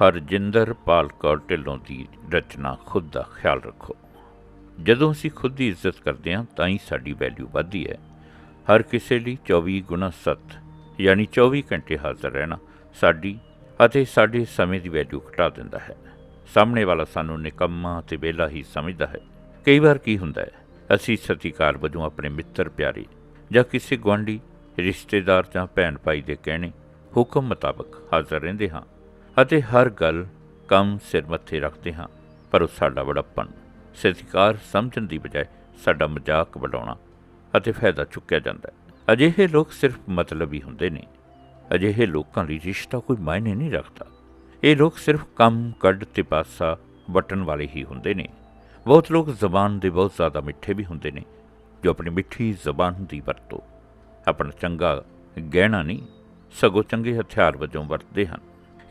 ਹਰਜਿੰਦਰ ਪਾਲ ਕੌਰ ਢਿੱਲੋਂ ਦੀ ਰਚਨਾ ਖੁਦ ਦਾ ਖਿਆਲ ਰੱਖੋ। ਜਦੋਂ ਅਸੀਂ ਖੁਦ ਦੀ ਇੱਜ਼ਤ ਕਰਦੇ ਹਾਂ, ਤਾਂ ਹੀ ਸਾਡੀ ਵੈਲਿਊ ਵੱਧਦੀ ਹੈ। ਹਰ ਕਿਸੇ ਲਈ 24 ਗੁਣਾ 7 ਯਾਨੀ 24 ਘੰਟੇ ਹਾਜ਼ਰ ਰਹਿਣਾ ਸਾਡੀ ਅਤੇ ਸਾਡੇ ਸਮੇਂ ਦੀ ਵੈਲਿਊ ਘਟਾ ਦਿੰਦਾ ਹੈ। ਸਾਹਮਣੇ ਵਾਲਾ ਸਾਨੂੰ ਨਿਕੰਮਾ ਤੇ ਵਿਹਲਾ ਹੀ ਸਮਝਦਾ ਹੈ। ਕਈ ਵਾਰ ਕੀ ਹੁੰਦਾ ਹੈ, ਅਸੀਂ ਸਤਿਕਾਰ ਵਜੋਂ ਆਪਣੇ ਮਿੱਤਰ ਪਿਆਰੇ ਜਾਂ ਕਿਸੇ ਗੁਆਂਢੀ, ਰਿਸ਼ਤੇਦਾਰ ਜਾਂ ਭੈਣ ਭਾਈ ਦੇ ਕਹਿਣੇ, ਹੁਕਮ ਮੁਤਾਬਕ ਹਾਜ਼ਰ ਰਹਿੰਦੇ ਹਾਂ। ਅਤੇ ਹਰ ਗੱਲ ਕੰਮ ਸਿਰ ਮੱਥੇ ਰੱਖਦੇ ਹਾਂ, ਪਰ ਉਹ ਸਾਡਾ ਬੜਾਪਨ ਸਤਿਕਾਰ ਸਮਝਣ ਦੀ ਬਜਾਏ ਸਾਡਾ ਮਜ਼ਾਕ ਬਣਾਉਣਾ ਅਤੇ ਫਾਇਦਾ ਚੁੱਕਿਆ ਜਾਂਦਾ ਹੈ। ਅਜਿਹੇ ਲੋਕ ਸਿਰਫ ਮਤਲਬੀ ਹੁੰਦੇ ਨੇ। ਅਜਿਹੇ ਲੋਕਾਂ ਲਈ ਰਿਸ਼ਤਾ ਕੋਈ ਮਾਇਨੇ ਨਹੀਂ ਰੱਖਦਾ। ਇਹ ਲੋਕ ਸਿਰਫ ਕੰਮ, ਕੱਢ ਤੇ ਪਾਸਾ ਵਟਣ ਵਾਲੇ ਹੀ ਹੁੰਦੇ ਨੇ। ਬਹੁਤ ਲੋਕ ਜ਼ਬਾਨ ਦੇ ਬਹੁਤ ਜ਼ਿਆਦਾ ਮਿੱਠੇ ਵੀ ਹੁੰਦੇ ਨੇ, ਜੋ ਆਪਣੀ ਮਿੱਠੀ ਜ਼ਬਾਨ ਦੀ ਵਰਤੋਂ, ਆਪਣਾ ਚੰਗਾ ਗਹਿਣਾ ਨਹੀਂ, ਸਗੋਂ ਚੰਗੇ ਹਥਿਆਰ ਵਜੋਂ ਵਰਤਦੇ ਹਨ।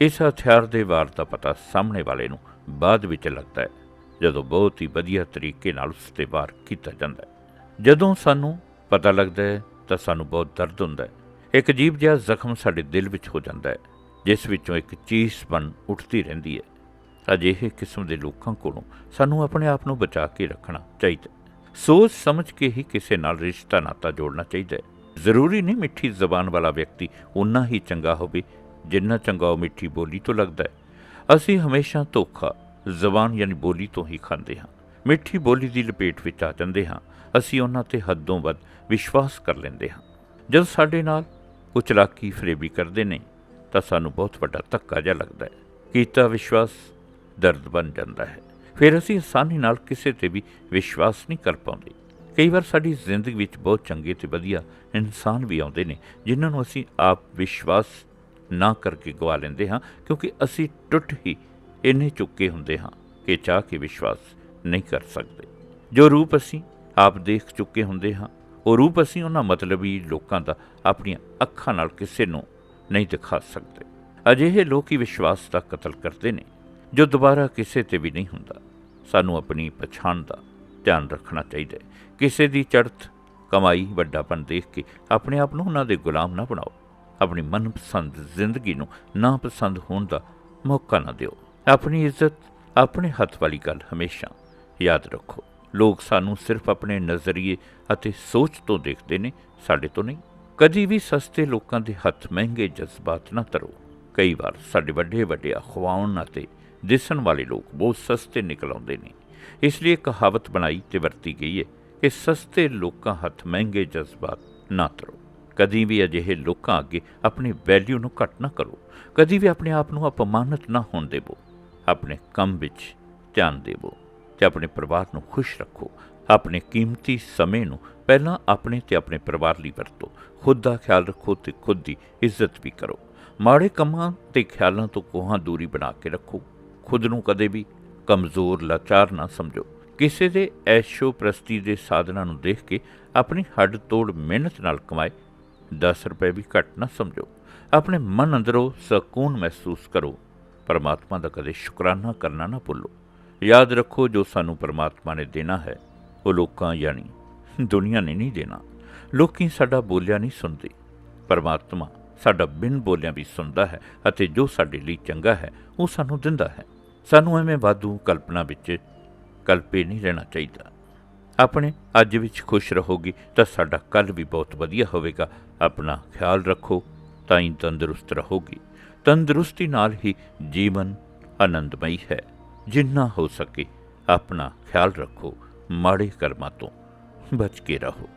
ਇਸ ਹਥਿਆਰ ਦੇ ਵਾਰ ਦਾ ਪਤਾ ਸਾਹਮਣੇ ਵਾਲੇ ਨੂੰ ਬਾਅਦ ਵਿੱਚ ਲੱਗਦਾ ਹੈ, ਜਦੋਂ ਬਹੁਤ ਹੀ ਵਧੀਆ ਤਰੀਕੇ ਨਾਲ ਉਸ ਤੇ ਵਾਰ ਕੀਤਾ ਜਾਂਦਾ ਹੈ। ਜਦੋਂ ਸਾਨੂੰ ਪਤਾ ਲੱਗਦਾ ਹੈ, ਤਾਂ ਸਾਨੂੰ ਬਹੁਤ ਦਰਦ ਹੁੰਦਾ ਹੈ। ਇੱਕ ਅਜੀਬ ਜਿਹਾ ਜ਼ਖਮ ਸਾਡੇ ਦਿਲ ਵਿੱਚ ਹੋ ਜਾਂਦਾ ਹੈ, ਜਿਸ ਵਿੱਚੋਂ ਇੱਕ ਚੀਸ ਬਣ ਉੱਠਦੀ ਰਹਿੰਦੀ ਹੈ। ਅਜਿਹੇ ਕਿਸਮ ਦੇ ਲੋਕਾਂ ਕੋਲੋਂ ਸਾਨੂੰ ਆਪਣੇ ਆਪ ਨੂੰ ਬਚਾ ਕੇ ਰੱਖਣਾ ਚਾਹੀਦਾ ਸੋਚ ਸਮਝ ਕੇ ਹੀ ਕਿਸੇ ਨਾਲ ਰਿਸ਼ਤਾ ਨਾਤਾ ਜੋੜਨਾ ਚਾਹੀਦਾ ਹੈ। ਜ਼ਰੂਰੀ ਨਹੀਂ ਮਿੱਠੀ ਜ਼ਬਾਨ ਵਾਲਾ ਵਿਅਕਤੀ ਉਨਾ ਹੀ ਚੰਗਾ ਹੋਵੇ ਜਿੰਨਾ ਚੰਗਾ ਉਹ ਮਿੱਠੀ ਬੋਲੀ ਤੋਂ ਲੱਗਦਾ ਹੈ। ਅਸੀਂ ਹਮੇਸ਼ਾ ਧੋਖਾ, ਜ਼ਬਾਨ ਯਾਨੀ ਬੋਲੀ ਤੋਂ ਹੀ ਖਾਂਦੇ ਹਾਂ। ਮਿੱਠੀ ਬੋਲੀ ਦੀ ਲਪੇਟ ਵਿੱਚ ਆ ਜਾਂਦੇ ਹਾਂ। ਅਸੀਂ ਉਹਨਾਂ ਤੇ ਹੱਦੋਂ ਵੱਧ ਵਿਸ਼ਵਾਸ ਕਰ ਲੈਂਦੇ ਹਾਂ। ਜਦ ਸਾਡੇ ਨਾਲ ਉਹ ਚਲਾਕੀ ਫਰੇਬੀ ਕਰਦੇ ਨੇ, ਤਾਂ ਸਾਨੂੰ ਬਹੁਤ ਵੱਡਾ ਧੱਕਾ ਜਿਹਾ ਲੱਗਦਾ ਹੈ। ਕੀਤਾ ਵਿਸ਼ਵਾਸ ਦਰਦ ਬਣ ਜਾਂਦਾ ਹੈ। ਫਿਰ ਅਸੀਂ ਆਸਾਨੀ ਨਾਲ ਕਿਸੇ ਤੇ ਵੀ ਵਿਸ਼ਵਾਸ ਨਹੀਂ ਕਰ ਪਾਉਂਦੇ। ਕਈ ਵਾਰ ਸਾਡੀ ਜ਼ਿੰਦਗੀ ਵਿੱਚ ਬਹੁਤ ਚੰਗੇ ਤੇ ਵਧੀਆ ਇਨਸਾਨ ਵੀ ਆਉਂਦੇ ਨੇ, ਜਿਨ੍ਹਾਂ ਨੂੰ ਅਸੀਂ ਆਪ ਵਿਸ਼ਵਾਸ ਨਾ ਕਰਕੇ ਗਵਾ ਲੈਂਦੇ ਹਾਂ, ਕਿਉਂਕਿ ਅਸੀਂ ਟੁੱਟ ਹੀ ਇੰਨੇ ਚੁੱਕੇ ਹੁੰਦੇ ਹਾਂ ਕਿ ਚਾਹ ਕੇ ਵਿਸ਼ਵਾਸ ਨਹੀਂ ਕਰ ਸਕਦੇ। ਜੋ ਰੂਪ ਅਸੀਂ ਆਪ ਦੇਖ ਚੁੱਕੇ ਹੁੰਦੇ ਹਾਂ, ਉਹ ਰੂਪ ਅਸੀਂ ਉਹਨਾਂ ਮਤਲਬੀ ਲੋਕਾਂ ਦਾ ਆਪਣੀਆਂ ਅੱਖਾਂ ਨਾਲ ਕਿਸੇ ਨੂੰ ਨਹੀਂ ਦਿਖਾ ਸਕਦੇ। ਅਜਿਹੇ ਲੋਕ ਹੀ ਵਿਸ਼ਵਾਸ ਦਾ ਕਤਲ ਕਰਦੇ ਨੇ, ਜੋ ਦੁਬਾਰਾ ਕਿਸੇ ਤੇ ਵੀ ਨਹੀਂ ਹੁੰਦਾ। ਸਾਨੂੰ ਆਪਣੀ ਪਛਾਣ ਦਾ ਧਿਆਨ ਰੱਖਣਾ ਚਾਹੀਦਾ ਹੈ। ਕਿਸੇ ਦੀ ਚੜ੍ਹਤ ਕਮਾਈ ਵੱਡਾਪਨ ਦੇਖ ਕੇ ਆਪਣੇ ਆਪ ਨੂੰ ਉਹਨਾਂ ਦੇ ਗੁਲਾਮ ਨਾ ਬਣਾਓ। ਆਪਣੀ ਮਨਪਸੰਦ ਜ਼ਿੰਦਗੀ ਨੂੰ ਨਾ ਪਸੰਦ ਹੋਣ ਦਾ ਮੌਕਾ ਨਾ ਦਿਓ। ਆਪਣੀ ਇੱਜ਼ਤ, ਆਪਣੇ ਹੱਥ ਵਾਲੀ ਗੱਲ ਹਮੇਸ਼ਾ ਯਾਦ ਰੱਖੋ। ਲੋਕ ਸਾਨੂੰ ਸਿਰਫ ਆਪਣੇ ਨਜ਼ਰੀਏ ਅਤੇ ਸੋਚ ਤੋਂ ਦੇਖਦੇ ਨੇ, ਸਾਡੇ ਤੋਂ ਨਹੀਂ। ਕਦੀ ਵੀ ਸਸਤੇ ਲੋਕਾਂ ਦੇ ਹੱਥ ਮਹਿੰਗੇ ਜਜ਼ਬਾਤ ਨਾ ਧਰੋ ਕਈ ਵਾਰ ਸਾਡੇ ਵੱਡੇ ਵੱਡੇ ਅਖਵਾਉਣ ਅਤੇ ਦਿਸਣ ਵਾਲੇ ਲੋਕ ਬਹੁਤ ਸਸਤੇ ਨਿਕਲ ਆਉਂਦੇ ਨੇ। ਇਸ ਲਈ ਕਹਾਵਤ ਬਣਾਈ ਤੇ ਵਰਤੀ ਗਈ ਹੈ ਕਿ ਸਸਤੇ ਲੋਕਾਂ ਹੱਥ ਮਹਿੰਗੇ ਜਜ਼ਬਾਤ ਨਾ ਧਰੋ ਕਦੀ ਵੀ ਅਜਿਹੇ ਲੋਕਾਂ ਅੱਗੇ ਆਪਣੀ ਵੈਲਿਊ ਨੂੰ ਘੱਟ ਨਾ ਕਰੋ। ਕਦੀ ਵੀ ਆਪਣੇ ਆਪ ਨੂੰ ਅਪਮਾਨਿਤ ਨਾ ਹੋਣ ਦੇਵੋ। ਆਪਣੇ ਕੰਮ ਵਿੱਚ ਧਿਆਨ ਦੇਵੋ ਤੇ ਆਪਣੇ ਪਰਿਵਾਰ ਨੂੰ ਖੁਸ਼ ਰੱਖੋ। ਆਪਣੇ ਕੀਮਤੀ ਸਮੇਂ ਨੂੰ ਪਹਿਲਾਂ ਆਪਣੇ ਤੇ ਆਪਣੇ ਪਰਿਵਾਰ ਲਈ ਵਰਤੋ। ਖੁਦ ਦਾ ਖਿਆਲ ਰੱਖੋ ਤੇ ਖੁਦ ਦੀ ਇੱਜ਼ਤ ਵੀ ਕਰੋ। ਮਾੜੇ ਕੰਮਾਂ ਤੇ ਖਿਆਲਾਂ ਤੋਂ ਕੋਹਾਂ ਦੂਰੀ ਬਣਾ ਕੇ ਰੱਖੋ। ਖੁਦ ਨੂੰ ਕਦੇ ਵੀ ਕਮਜ਼ੋਰ, ਲਾਚਾਰ ਨਾ ਸਮਝੋ। ਕਿਸੇ ਦੇ ਐਸ਼ੋ ਪ੍ਰਸਤੀ ਦੇ ਸਾਧਨਾਂ ਨੂੰ ਦੇਖ ਕੇ ਆਪਣੀ ਹੱਡ ਤੋੜ ਮਿਹਨਤ ਨਾਲ ਕਮਾਏ 10 ਰੁਪਏ ਵੀ ਘੱਟ ਨਾ ਸਮਝੋ। ਆਪਣੇ ਮਨ ਅੰਦਰੋਂ ਸਕੂਨ ਮਹਿਸੂਸ ਕਰੋ। ਪਰਮਾਤਮਾ ਦਾ ਕਦੇ ਸ਼ੁਕਰਾਨਾ ਕਰਨਾ ਨਾ ਭੁੱਲੋ। ਯਾਦ ਰੱਖੋ ਜੋ ਸਾਨੂੰ ਪਰਮਾਤਮਾ ਨੇ ਦੇਣਾ ਹੈ, ਉਹ ਲੋਕਾਂ ਯਾਨੀ ਦੁਨੀਆ ਨੇ ਨਹੀਂ ਦੇਣਾ। ਲੋਕੀ ਸਾਡਾ ਬੋਲਿਆ ਨਹੀਂ ਸੁਣਦੇ। ਪਰਮਾਤਮਾ ਸਾਡਾ ਬਿਨ ਬੋਲਿਆ ਵੀ ਸੁਣਦਾ ਹੈ ਅਤੇ ਜੋ ਸਾਡੇ ਲਈ ਚੰਗਾ ਹੈ, ਉਹ ਸਾਨੂੰ ਦਿੰਦਾ ਹੈ। ਸਾਨੂੰ ਐਵੇਂ ਵਾਧੂ ਕਲਪਨਾ ਵਿੱਚ ਕਲਪੇ ਨਹੀਂ ਰਹਿਣਾ ਚਾਹੀਦਾ। ਆਪਣੇ ਅੱਜ ਵਿੱਚ ਖੁਸ਼ ਰਹੋਗੇ ਤਾਂ ਸਾਡਾ ਕੱਲ ਵੀ ਬਹੁਤ ਵਧੀਆ ਹੋਵੇਗਾ। ਆਪਣਾ ਖਿਆਲ ਰੱਖੋ, ਤਾਂ ਹੀ ਤੰਦਰੁਸਤ ਰਹੋਗੇ। ਤੰਦਰੁਸਤੀ ਨਾਲ ਹੀ ਜੀਵਨ ਆਨੰਦਮਈ ਹੈ। ਜਿੰਨਾ ਹੋ ਸਕੇ ਆਪਣਾ ਖਿਆਲ ਰੱਖੋ ਮਾੜੇ ਕਰਮਾਂ ਤੋਂ। ਬਚ ਕੇ ਰਹੋ।